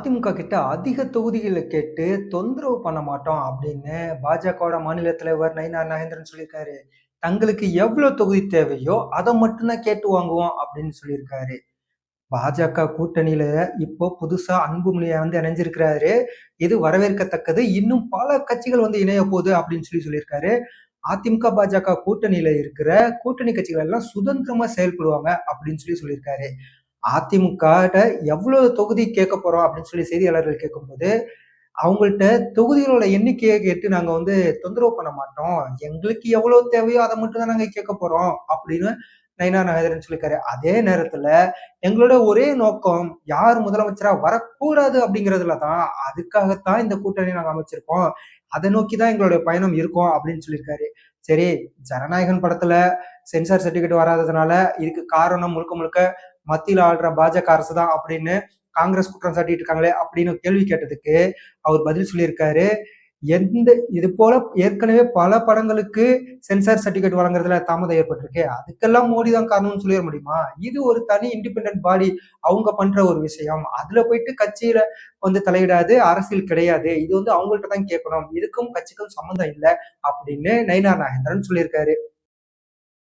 அதிமுக கிட்ட அதிக தொகுதிகளை கேட்டு தொந்தரவு பண்ண மாட்டோம் அப்படின்னு பாஜகவோட மாநில தலைவர் நயினார் நாகேந்திரன் சொல்லியிருக்காரு. தங்களுக்கு எவ்வளவு தொகுதி தேவையோ அதை மட்டும்தான் கேட்டு வாங்குவோம் அப்படின்னு சொல்லியிருக்காரு. பாஜக கூட்டணியில இப்போ புதுசா அன்புமணியை வந்து இணைஞ்சிருக்கிறாரு. இது வரவேற்கத்தக்கது. இன்னும் பல கட்சிகள் வந்து இணைய போகுது அப்படின்னு சொல்லி சொல்லியிருக்காரு. அதிமுக பாஜக கூட்டணியில இருக்கிற கூட்டணி கட்சிகள் எல்லாம் சுதந்திரமா செயல்படுவாங்க அப்படின்னு சொல்லி சொல்லியிருக்காரு. அதிமுகட்ட எவ்வளவு தொகுதி கேட்க போறோம் அப்படின்னு சொல்லி செய்தியாளர்கள் கேட்கும்போது அவங்கள்ட்ட தொகுதிகளோட எண்ணிக்கையை கேட்டு நாங்க வந்து தொந்தரவு பண்ண மாட்டோம். எங்களுக்கு எவ்வளவு தேவையோ அதை மட்டும் தான் நாங்க கேட்க போறோம் அப்படின்னு நயினா நாகேந்திரன் சொல்லியிருக்காரு. அதே நேரத்துல எங்களோட ஒரே நோக்கம் யார் முதலமைச்சரா வரக்கூடாது அப்படிங்கிறதுல தான். அதுக்காகத்தான் இந்த கூட்டணி நாங்க அமைச்சிருக்கோம். அதை நோக்கி தான் எங்களுடைய பயணம் இருக்கும் அப்படின்னு சொல்லியிருக்காரு. சரி ஜனநாயகன் படத்துல சென்சார் சர்டிபிகேட் வராததுனால இதுக்கு காரணம் முழுக்க முழுக்க மத்தியில் ஆள்ற பாஜக அரசு தான் அப்படின்னு காங்கிரஸ் குற்றம் சாட்டிட்டு இருக்காங்களே அப்படின்னு கேள்வி கேட்டதுக்கு அவர் பதில் சொல்லியிருக்காரு. எந்த இது போல ஏற்கனவே பல படங்களுக்கு சென்சார் சர்டிபிகேட் வழங்குறதுல தாமதம் ஏற்பட்டிருக்கு. அதுக்கெல்லாம் மோடி தான் காரணம்னு சொல்லிட முடியுமா? இது ஒரு தனி இண்டிபெண்ட் பாடி அவங்க பண்ற ஒரு விஷயம். அதுல போயிட்டு கட்சியில வந்து தலையிடாது அரசியல் கிடையாது. இது வந்து அவங்கள்ட்ட தான் கேட்கணும். இதுக்கும் கட்சிக்கும் சம்மந்தம் இல்லை அப்படின்னு நயினார் நாகேந்திரன் சொல்லியிருக்காரு.